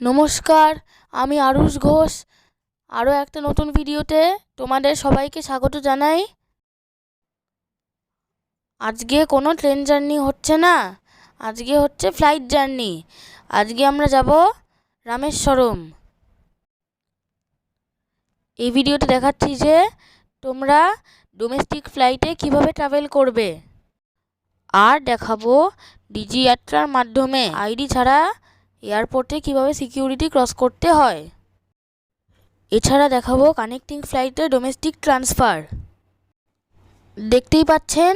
নমস্কার, আমি আরুষ ঘোষ। আরও একটা নতুন ভিডিওতে তোমাদের সবাইকে স্বাগত জানাই। আজকে কোনো ট্রেন জার্নি হচ্ছে না। আজকে হচ্ছে ফ্লাইট জার্নি। আজকে আমরা যাব রামেশ্বরম। এই ভিডিওতে দেখাচ্ছি যে তোমরা ডোমেস্টিক ফ্লাইটে কীভাবে ট্রাভেল করবে। আর দেখাবো ডিজি যাত্রার মাধ্যমে। আইডি ছাড়া এয়ারপোর্টে কীভাবে সিকিউরিটি ক্রস করতে হয়? এছাড়া দেখাবো কানেক্টিং ফ্লাইটে ডোমেস্টিক ট্রান্সফার। দেখতেই পাচ্ছেন,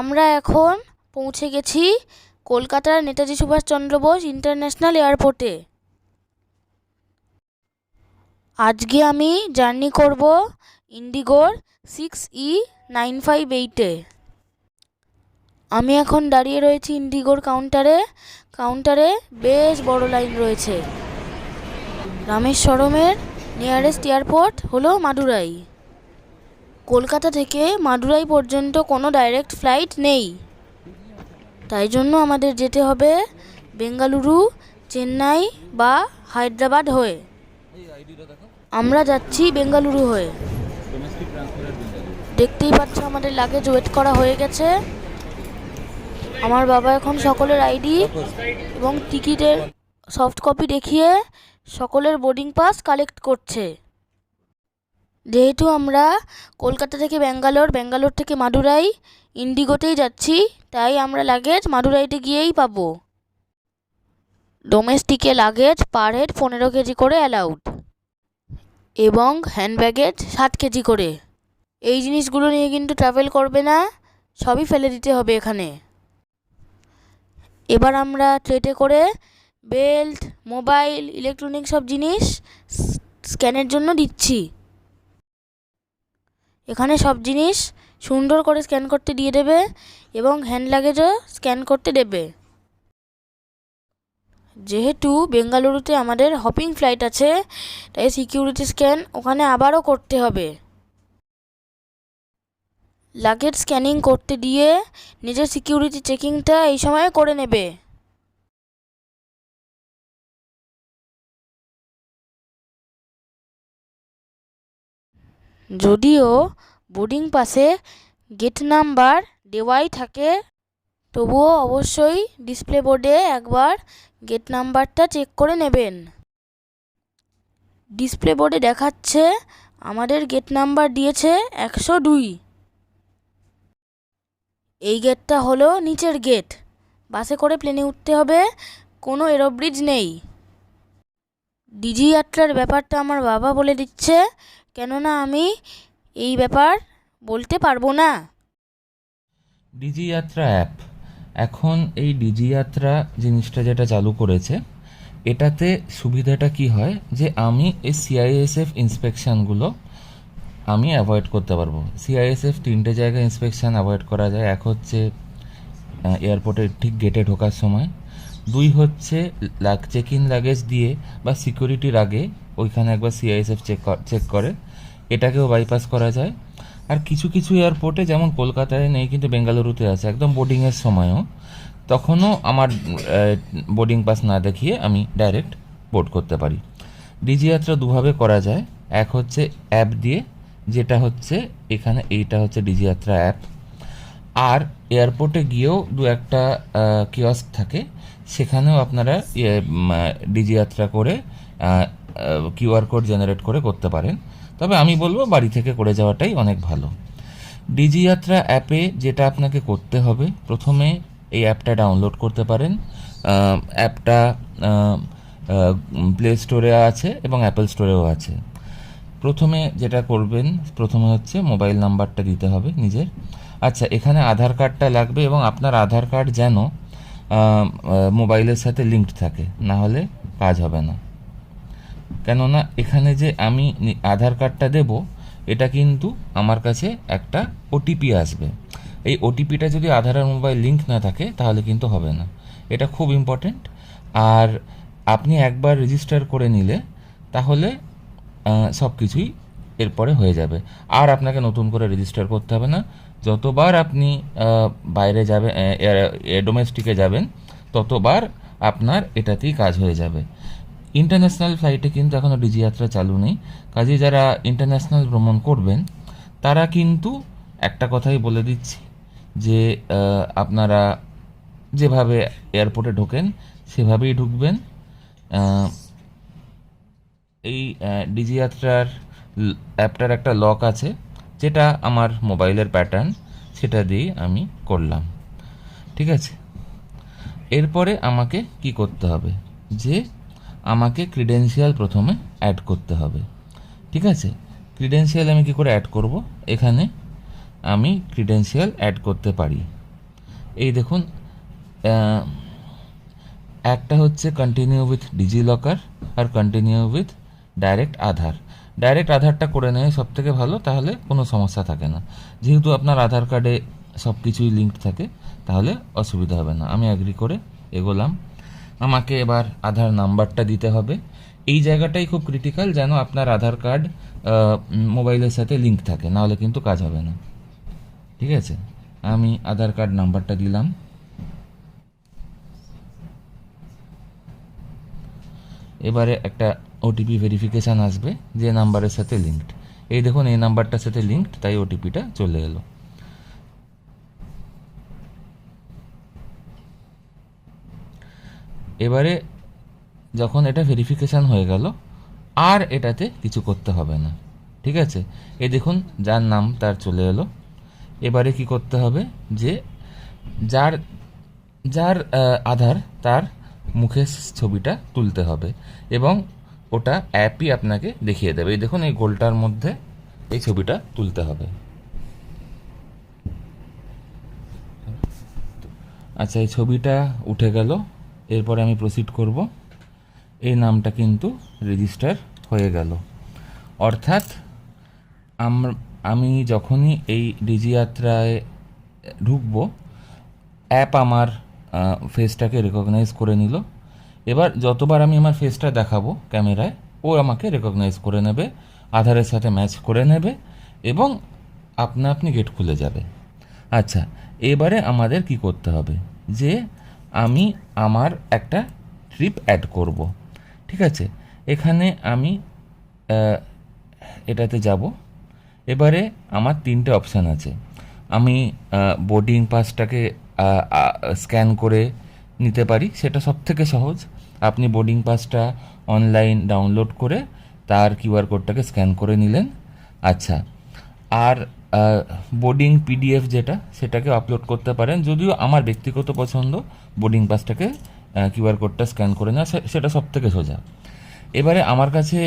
আমরা এখন পৌঁছে গেছি কলকাতার নেতাজি সুভাষচন্দ্র বোস ইন্টারন্যাশনাল এয়ারপোর্টে। আজকে আমি জার্নি করব ইন্ডিগোর সিক্স ই নাইন ফাইভ এইটে। আমি এখন দাঁড়িয়ে রয়েছি ইন্ডিগোর কাউন্টারে। কাউন্টারে বেশ বড় লাইন রয়েছে। রামেশ্বরমের নিয়ারেস্ট এয়ারপোর্ট হলো মাদুরাই। কলকাতা থেকে মাদুরাই পর্যন্ত কোনো ডাইরেক্ট ফ্লাইট নেই। তাই জন্য আমাদের যেতে হবে বেঙ্গালুরু, চেন্নাই বা হায়দ্রাবাদ হয়ে। আমরা যাচ্ছি বেঙ্গালুরু হয়ে। দেখতেই পাচ্ছ আমাদের লাগেজ ওয়েট করা হয়ে গেছে। আমার বাবা এখন সকলের আইডি এবং টিকিটের সফট কপি দেখিয়ে সকলের বোর্ডিং পাস কালেক্ট করছে। যেহেতু আমরা কলকাতা থেকে ব্যাঙ্গালোর ব্যাঙ্গালোর থেকে মাদুরাই, ইন্ডিগোতেই যাচ্ছি, তাই আমরা লাগেজ মাদুরাইতে গিয়েই পাবো। ডোমেস্টিকে লাগেজ পার হেড পনেরো কেজি করে অ্যালাউড এবং হ্যান্ড ব্যাগেজ সাত কেজি করে। এই জিনিসগুলো নিয়ে কিন্তু ট্রাভেল করবে না, সবই ফেলে দিতে হবে এখানে। এবার আমরা ট্রেটে করে বেল্ট, মোবাইল, ইলেকট্রনিক সব জিনিস স্ক্যানের জন্য দিচ্ছি। এখানে সব জিনিস সুন্দর করে স্ক্যান করতে দিয়ে দেবে এবং হ্যান্ড লাগেজও স্ক্যান করতে দেবে। যেহেতু বেঙ্গালুরুতে আমাদের হপিং ফ্লাইট আছে, তাই সিকিউরিটি স্ক্যান ওখানে আবারও করতে হবে। লাগেজ স্ক্যানিং করতে দিয়ে নিজের সিকিউরিটি চেকিংটা এই সময় করে নেবে। যদিও বোর্ডিং পাসে গেট নাম্বার দেওয়াই থাকে, তবুও অবশ্যই ডিসপ্লে বোর্ডে একবার গেট নাম্বারটা চেক করে নেবেন। ডিসপ্লে বোর্ডে দেখাচ্ছে, আমাদের গেট নাম্বার দিয়েছে একশো দুই। এই গেটটা হলো নিচের গেট। বাসে করে প্লেনে উঠতে হবে, কোনো এরোব্রিজ নেই। ডিজি যাত্রার ব্যাপারটা আমার বাবা বলে দিচ্ছে, কেননা আমি এই ব্যাপার বলতে পারব না। ডিজি যাত্রা অ্যাপ। এখন এই ডিজি যাত্রা জিনিসটা যেটা চালু করেছে, এটাতে সুবিধাটা কি হয় যে আমি এই সিআইএসএফ ইন্সপেকশনগুলো আমি অ্যাভয়েড করতে পারব। সিআইএসএফ তিনটে জায়গায় ইন্সপেকশন অ্যাভয়েড করা যায়। এক হচ্ছে এয়ারপোর্টের ঠিক গেটে ঢোকার সময়। দুই হচ্ছে, লাগ চেক ইন লাগেজ দিয়ে বা সিকিউরিটির আগে ওইখানে একবার সিআইএসএফ চেক চেক করে। এটাকেও বাইপাস করা যায়। আর কিছু কিছু এয়ারপোর্টে যেমন কলকাতায় নেই, কিন্তু বেঙ্গালুরুতে আছে, একদম বোর্ডিংয়ের সময়ও, তখনও আমার বোর্ডিং পাস না দেখিয়ে আমি ডাইরেক্ট বোর্ড করতে পারি। ডিজি যাত্রা দুভাবে করা যায়। এক হচ্ছে অ্যাপ দিয়ে যেটা হচ্ছে, এখানে এইটা হচ্ছে ডিজি যাত্রা অ্যাপ। আর এয়ারপোর্টে গিয়েও দু একটা কিয়স্ক থাকে। সেখানেও আপনারা ডিজি যাত্রা করে কিউআর কোড জেনারেট করে করতে পারেন। তবে আমি বলব বাড়ি থেকে করে যাওয়াটাই অনেক ভালো। ডিজি যাত্রা অ্যাপে যেটা আপনাকে করতে হবে, প্রথমে এই অ্যাপটা ডাউনলোড করতে পারেন। অ্যাপটা প্লে স্টোরে আছে এবং অ্যাপেল স্টোরেও আছে। প্রথমে যেটা করবেন, প্রথমে হচ্ছে মোবাইল নাম্বারটা দিতে হবে নিজের। আচ্ছা এখানে আধার কার্ডটা লাগবে এবং আপনার আধার কার্ড যেন মোবাইলের সাথে লিঙ্কড থাকে, না হলে কাজ হবে না। কেননা এখানে যে আমি আধার কার্ডটা দেব, এটা কিন্তু আমার কাছে একটা ওটিপি আসবে। এই ওটিপিটা যদি আধার আর মোবাইল লিঙ্ক না থাকে, তাহলে কিন্তু হবে না। এটা খুব ইম্পর্টেন্ট। আর আপনি একবার রেজিস্টার করে নিলে, তাহলে সব কিছুই এরপরে হয়ে যাবে। আর আপনাকে নতুন করে রেজিস্টার করতে হবে না। যতবার আপনি বাইরে যাবেন ডোমেস্টিকে যাবেন, ততবার আপনার এটাতেই কাজ হয়ে যাবে। ইন্টারন্যাশনাল ফ্লাইটে কিন্তু এখনও ডিজি যাত্রা চালু নেই। কাজে যারা ইন্টারন্যাশনাল ভ্রমণ করবেন, তারা কিন্তু একটা কথাই বলে দিচ্ছি যে আপনারা যেভাবে এয়ারপোর্টে ঢোকেন, সেভাবেই ঢুকবেন। এই ডিজি যাত্রার অ্যাপটার একটা লক আছে, যেটা আমার মোবাইলের প্যাটার্ন সেটা দিয়ে আমি করলাম। ঠিক আছে? এরপরে আমাকে কি করতে হবে? যে আমাকে ক্রিডেন্সিয়াল প্রথমে অ্যাড করতে হবে। ঠিক আছে? ক্রিডেন্সিয়াল আমি কি করে অ্যাড করব? এখানে আমি ক্রিডেন্সিয়াল অ্যাড করতে পারি। এই দেখুন একটা হচ্ছে continue with DigiLocker R continue with direct Aadhaar. Direct আধারটা করে নেয় সব থেকে ভালো, তাহলে কোনো সমস্যা থাকে না। যেহেতু আপনার আধার কার্ডে সব কিছুই লিঙ্ক থাকে, তাহলে অসুবিধা হবে না। আমি অ্যাগ্রি করে এগোলাম। আমাকে এবার আধার নাম্বারটা দিতে হবে। এই জায়গাটাই খুব ক্রিটিক্যাল যেন আপনার আধার কার্ড মোবাইলের সাথে লিঙ্ক থাকে, নাহলে কিন্তু কাজ হবে না। ঠিক আছে? আমি আধার কার্ড নাম্বারটা দিলাম। এবারে একটা ওটিপি ভেরিফিকেশান আসবে, যে নাম্বারের সাথে লিঙ্কড এই দেখুন, এই নাম্বারটার সাথে লিঙ্কড তাই ওটিপিটা চলে এলো। এবারে যখন এটা ভেরিফিকেশান হয়ে গেল, আর এটাতে কিছু করতে হবে না। ঠিক আছে? এই দেখুন, যার নাম তার চলে এলো। এবারে কি করতে হবে? যে যার যার আধার তার মুখের ছবিটা তুলতে হবে। এবং ওটা অ্যাপই আপনাকে দেখিয়ে দেবে। এই দেখুন, এই গোলটার মধ্যে এই ছবিটা তুলতে হবে। আচ্ছা এই ছবিটা উঠে গেল। এরপরে আমি প্রসিড করব। এই নামটা কিন্তু রেজিস্টার হয়ে গেল। অর্থাৎ আম- যখনই এই ডিজি যাত্রায় ঢুকবো অ্যাপ আমার ফেসটাকে রেকগনাইজ করে নিল। এবার যতবার আমি আমার ফেসটা দেখাবো ক্যামেরায়, ও আমাকে রেকগনাইজ করে নেবে, আধারের সাথে ম্যাচ করে নেবে এবং আপনা আপনি গেট খুলে যাবে। আচ্ছা এবারে আমাদের কি করতে হবে? যে আমি আমার একটা ট্রিপ অ্যাড করব। ঠিক আছে? এখানে আমি এটাতে যাব। এবারে আমার তিনটে অপশান আছে। আমি বোর্ডিং পাসটাকে স্ক্যান করে নিতে পারি, সেটা সব থেকে সহজ। আপনি বোর্ডিং পাসটা অনলাইন ডাউনলোড করে তার কিউআর কোডটাকে স্ক্যান করে নিলেন। আচ্ছা আর বোর্ডিং পিডিএফ যেটা সেটাকে আপলোড করতে পারেন। যদিও আমার ব্যক্তিগত পছন্দ বোর্ডিং পাসটাকে কিউআর কোডটা স্ক্যান করে নেওয়া সেটা সব থেকে সোজা। এবারে আমার কাছে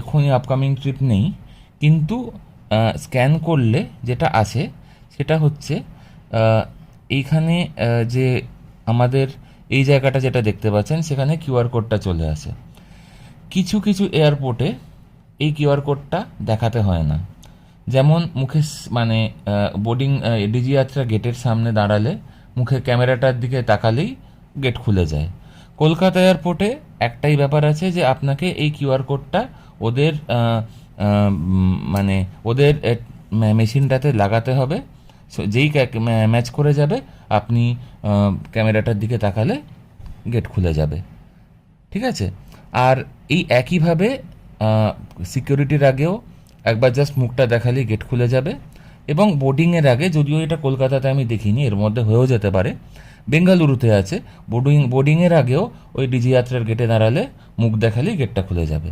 এখনই আপকামিং ট্রিপ নেই, কিন্তু স্ক্যান করলে যেটা আছে, সেটা হচ্ছে এইখানে যে আমাদের এই জায়গাটা যেটা দেখতে পাচ্ছেন, সেখানে কিউআর কোডটা চলে আসে। কিছু কিছু এয়ারপোর্টে এই কিউআর কোডটা দেখাতে হয় না। যেমন মুখে মানে বোর্ডিং ডিজি যাত্রা গেটের সামনে দাঁড়ালে মুখে ক্যামেরাটার দিকে তাকালেই গেট খুলে যায়। কলকাতা এয়ারপোর্টে একটাই ব্যাপার আছে যে, আপনাকে এই কিউআর কোডটা ওদের মানে ওদের মেশিনটাতে লাগাতে হবে। যেই ম্যাচ করে যাবে, আপনি ক্যামেরাটার দিকে তাকালে গেট খুলে যাবে। ঠিক আছে? আর এই একইভাবে সিকিউরিটির আগেও একবার জাস্ট মুখটা দেখালেই গেট খুলে যাবে। এবং বোর্ডিংয়ের আগে, যদিও এটা কলকাতাতে আমি দেখিনি, এর মধ্যে হয়েও যেতে পারে, বেঙ্গালুরুতে আছে। বোর্ডিং বোর্ডিংয়ের আগেও ওই ডিজি যাত্রার গেটে দাঁড়ালে মুখ দেখালেই গেটটা খুলে যাবে।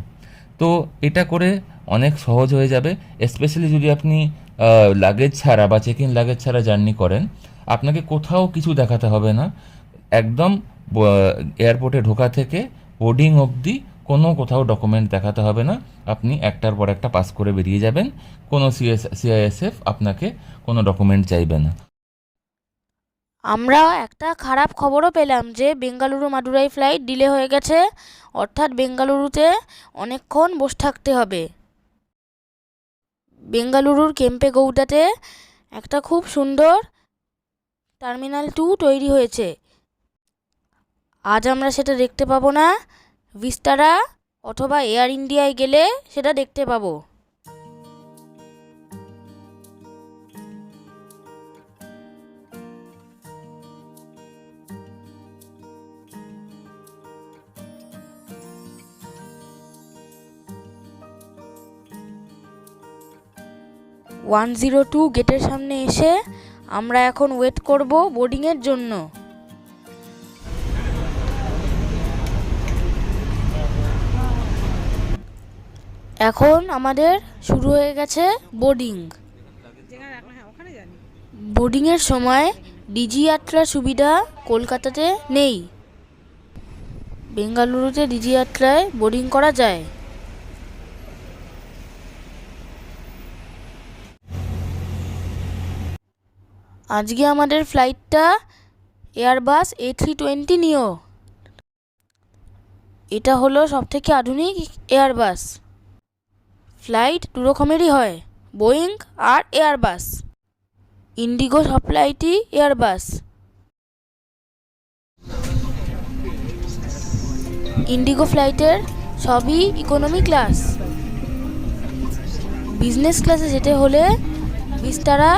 তো এটা করে অনেক সহজ হয়ে যাবে স্পেশালি যদি আপনি লাগেজ ছাড়া বা চেক ইন লাগেজ ছাড়া জার্নি করেন, আপনাকে কোথাও কিছু দেখাতে হবে না। একদম এয়ারপোর্টে ঢোকা থেকে বোর্ডিং অবধি কোনো কোথাও ডকুমেন্ট দেখাতে হবে না। আপনি একটার পর একটা পাস করে বেরিয়ে যাবেন। কোনো সিএস সিআইএসএফ আপনাকে কোনো ডকুমেন্ট চাইবে না। আমরা একটা খারাপ খবরও পেলাম যে বেঙ্গালুরু মাদুরাই ফ্লাইট ডিলে হয়ে গেছে। অর্থাৎ বেঙ্গালুরুতে অনেকক্ষণ বসে থাকতে হবে। বেঙ্গালুরুর কেম্পেগৌডাতে একটা খুব সুন্দর টার্মিনাল টু তৈরি হয়েছে। আজ আমরা সেটা দেখতে পাবো না। ভিস্তারা অথবা এয়ার ইন্ডিয়ায় গেলে সেটা দেখতে পাবো। ওয়ান জিরো টু গেটের সামনে এসে আমরা এখন ওয়েট করব বোর্ডিংয়ের জন্য। এখন আমাদের শুরু হয়ে গেছে বোর্ডিং। বোর্ডিংয়ের সময় ডিজি সুবিধা কলকাতাতে নেই। বেঙ্গালুরুতে ডিজি যাত্রায় বোর্ডিং করা যায়। আজকে আমাদের ফ্লাইটটা Airbus A three twenty neo. এটা হলো সবথেকে আধুনিক এয়ারবাস। ফ্লাইট দু রকমেরই হয়, বোয়িং আর এয়ারবাস। ইন্ডিগো সব ফ্লাইটই এয়ারবাস। ইন্ডিগো ফ্লাইটের সবই ইকোনমি ক্লাস বিজনেস ক্লাসে যেতে হলে বিস্তারা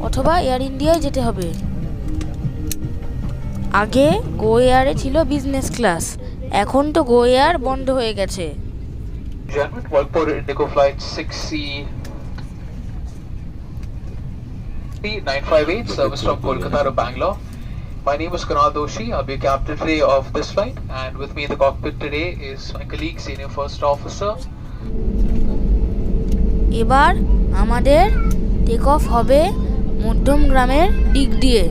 অথবা এয়ার ইন্ডিয়ায় যেতে হবে আগে গো এয়ারে ছিল বিজনেস ক্লাস এখন তো গো এয়ার বন্ধ হয়ে গেছে Gentlemen, Walpur Indigo Flight 6C 958, service from Kolkata to Bangalore. My name is Kunal Doshi. I'll be a captain today of this flight, and with me in the cockpit today is my colleague, Senior First Officer. এবার আমাদের take off হবে মধ্যম গ্রামের দিক দিয়ে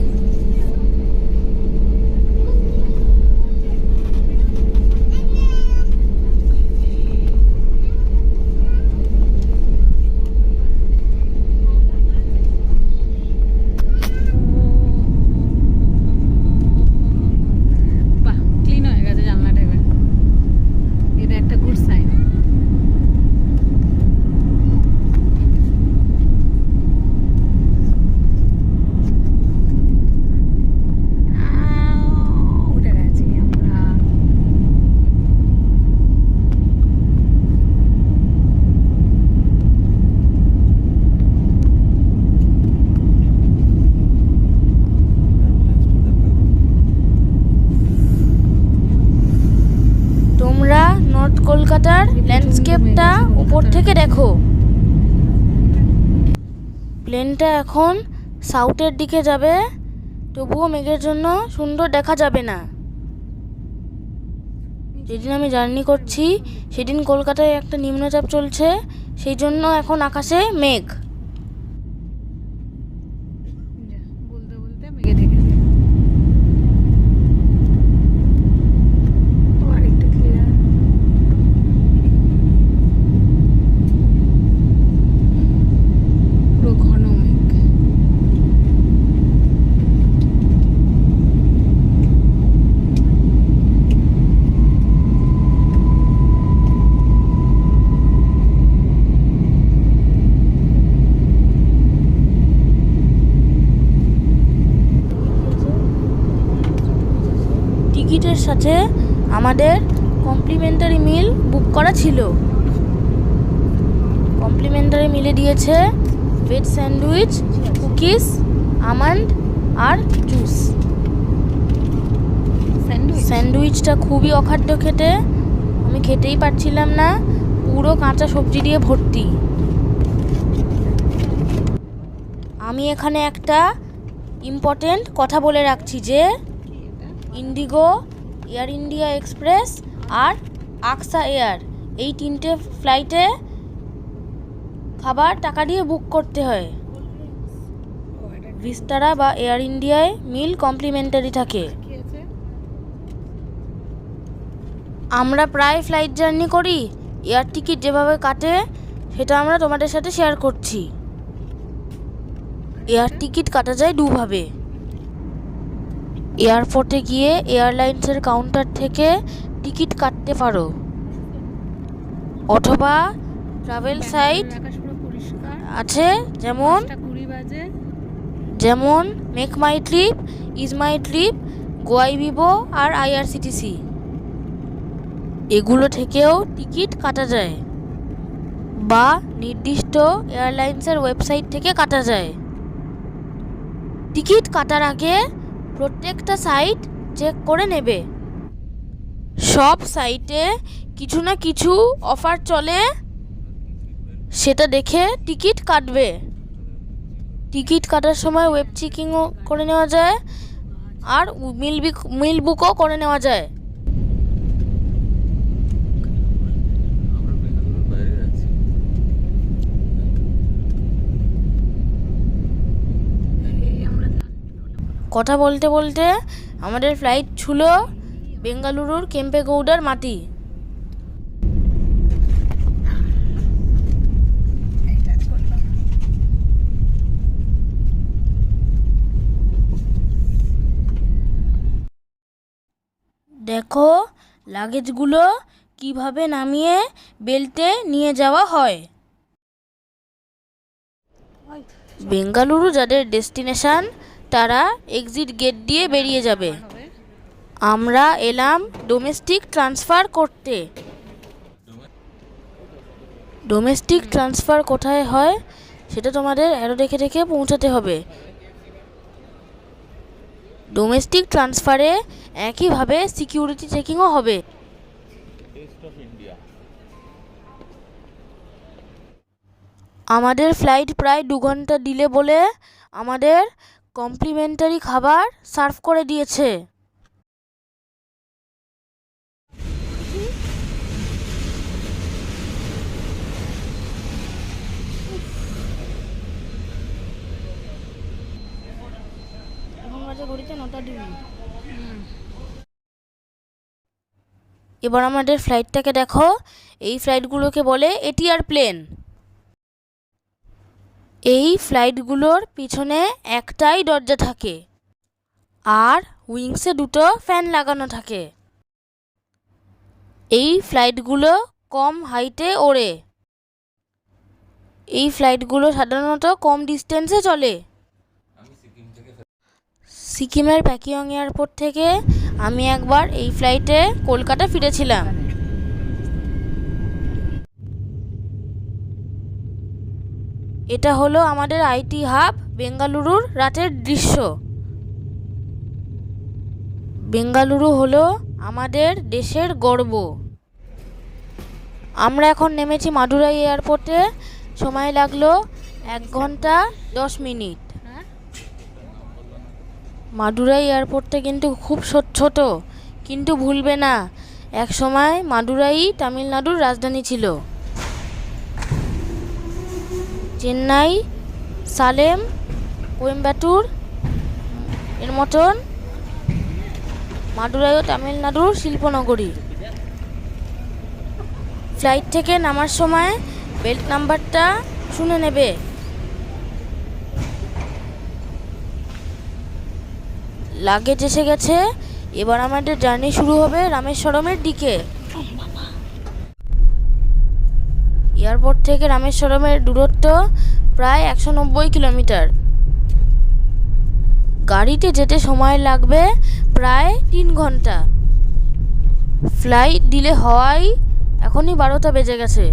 বাহ clean হয়ে গেছে জানলাটা এবার এটা একটা গুড সাইন উঠে গেছি আমরা তোমরা নর্থ কলকাতার ল্যান্ডস্কেপটা উপর থেকে দেখো। প্লেনটা এখন সাউথের দিকে যাবে। তবুও মেঘের জন্য সুন্দর দেখা যাবে না। যেদিন আমি জার্নি করছি, সেদিন কলকাতায় একটা নিম্নচাপ চলছে, সেই জন্য এখন আকাশে মেঘ যা, বলতে বলতে মেঘে ঢেকেছে আবার একটু ক্লিয়ার পুরো ঘন মেঘ টিকিটের সাথে আমাদের কমপ্লিমেন্টারি মিল বুক করা ছিল। কমপ্লিমেন্টারি মিলে দিয়েছে ভেজ স্যান্ডউইচ কুকিজ আমন্ড আর জুস স্যান্ডউইচটা খুবই অখাদ্য খেতে। আমি খেতেই পারছিলাম না। পুরো কাঁচা সবজি দিয়ে ভর্তি। আমি এখানে একটা ইম্পর্টেন্ট কথা বলে রাখছি যে ইন্ডিগো এয়ার ইন্ডিয়া এক্সপ্রেস আর আকসা এয়ার। এই তিনটে ফ্লাইটে খাবার টাকা দিয়ে বুক করতে হয়। ভিস্তারা বা এয়ার ইন্ডিয়ায় মিল কমপ্লিমেন্টারি থাকে। আমরা প্রায় ফ্লাইট জার্নি করি। এয়ার টিকিট যেভাবে কাটে, সেটা আমরা তোমাদের সাথে শেয়ার করছি। এয়ার টিকিট কাটা যায় দুভাবে। এয়ারপোর্টে গিয়ে এয়ারলাইন্সের কাউন্টার থেকে টিকিট কাটতে পারো। অথবা ট্রাভেল সাইট আছে যেমন যেমন MakeMyTrip EaseMyTrip Goibibo আর আইআরসিটিসি এগুলো থেকেও টিকিট কাটা যায় বা নির্দিষ্ট এয়ারলাইন্সের ওয়েবসাইট থেকে কাটা যায়। টিকিট কাটার আগে প্রত্যেকটা সাইট চেক করে নেবে। সব সাইটে কিছু না কিছু অফার চলে, সেটা দেখে টিকিট কাটবে। টিকিট কাটার সময় ওয়েব চেকিংও করে নেওয়া যায়, আর মিল মিল বুকও করে নেওয়া যায় আমরা বেঙ্গালুরুর বাইরে আছি কথা বলতে বলতে আমাদের ফ্লাইট ছিল বেঙ্গালুরুর কেম্পেগৌডার মাটি। দেখো লাগেজগুলো কীভাবে নামিয়ে বেল্টে নিয়ে যাওয়া হয়। বেঙ্গালুরু যাদের ডেস্টিনেশন তারা এক্সিট গেট দিয়ে বেরিয়ে যাবে। আমরা এলাম ডোমেস্টিক ট্রান্সফার করতে। ডোমেস্টিক ট্রান্সফার কোথায় হয় সেটা তোমাদের অ্যারো দেখে দেখে পৌঁছাতে হবে। ডোমেস্টিক ট্রান্সফারে একইভাবে সিকিউরিটি চেকিংও হবে। আমাদের ফ্লাইট প্রায় দু ঘণ্টা ডিলে বলে আমাদের কমপ্লিমেন্টারি খাবার সার্ভ করে দিয়েছে। এবার আমাদের ফ্লাইটটাকে দেখো। এই ফ্লাইটগুলোকে বলে এটিআর প্লেন এই ফ্লাইটগুলোর পিছনে একটাই দরজা থাকে আর উইংসে দুটো ফ্যান লাগানো থাকে। এই ফ্লাইটগুলো কম হাইটে ওড়ে। এই ফ্লাইটগুলো সাধারণত কম ডিস্টেন্সে চলে। সিকিমের প্যাকিয়ং এয়ারপোর্ট থেকে আমি একবার এই ফ্লাইটে কলকাতা ফিরেছিলাম। এটা হলো আমাদের আইটি হাব বেঙ্গালুরুর রাতের দৃশ্য। বেঙ্গালুরু হলো আমাদের দেশের গর্ব। আমরা এখন নেমেছি মাদুরাই এয়ারপোর্টে সময় লাগল এক ঘণ্টা দশ মিনিট। মাদুরাই এয়ারপোর্টটা কিন্তু খুব ছোট, কিন্তু ভুলবে না। এক সময় মাদুরাই তামিলনাড়ুর রাজধানী ছিল। চেন্নাই, সালেম, কোয়েম্বাটুর এর মতন মাদুরাইও তামিলনাড়ুর শিল্পনগরী। ফ্লাইট থেকে নামার সময় বেল্ট নাম্বারটা শুনে নেবে। লাগেজ এসে গেছে। এবার আমাদের জার্নি শুরু হবে রামেশ্বরমের দিকে। এয়ারপোর্ট থেকে রামেশ্বরমের দূরত্ব প্রায় একশো নব্বই কিলোমিটার। গাড়িতে যেতে সময় লাগবে প্রায় তিন ঘণ্টা। ফ্লাইট দিলে হওয়াই এখনই বারোটা বেজে গেছে।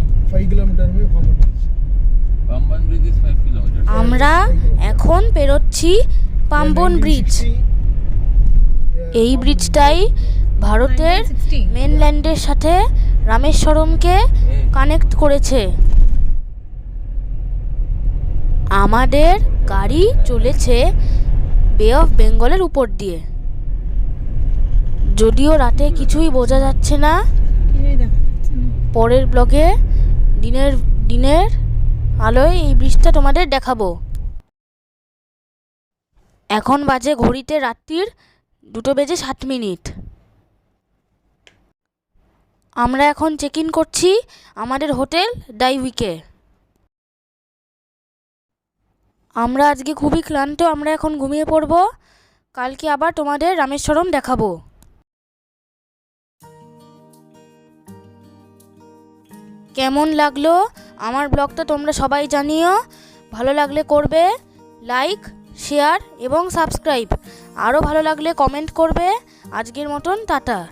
আমরা এখন পেরোচ্ছি পাম্বন ব্রিজ। এই ব্রিজটাই ভারতের মেনল্যান্ডের সাথে রামেশ্বরমকে কানেক্ট করেছে। আমাদের গাড়ি চলেছে বে অফ বেঙ্গলের উপর দিয়ে। যদিও রাতে কিছুই বোঝা যাচ্ছে না। পরের ব্লগে দিনের দিনের আলোয় এই ব্রিজটা তোমাদের দেখাবো। এখন বাজে ঘড়িতে রাত্রির দুটো বেজে সাত মিনিট। আমরা এখন চেক ইন করছি আমাদের হোটেল ডাইউইকে আমরা আজকে খুবই ক্লান্ত, আমরা এখন ঘুমিয়ে পড়ব। কালকে আবার তোমাদের রামেশ্বরম দেখাবো। কেমন লাগল? আমার ব্লগটা তোমরা সবাই জানিও। ভালো লাগলে করবে লাইক শেয়ার এবং সাবস্ক্রাইব আরও ভালো লাগলে কমেন্ট করবে। আজকের মতন টাটা।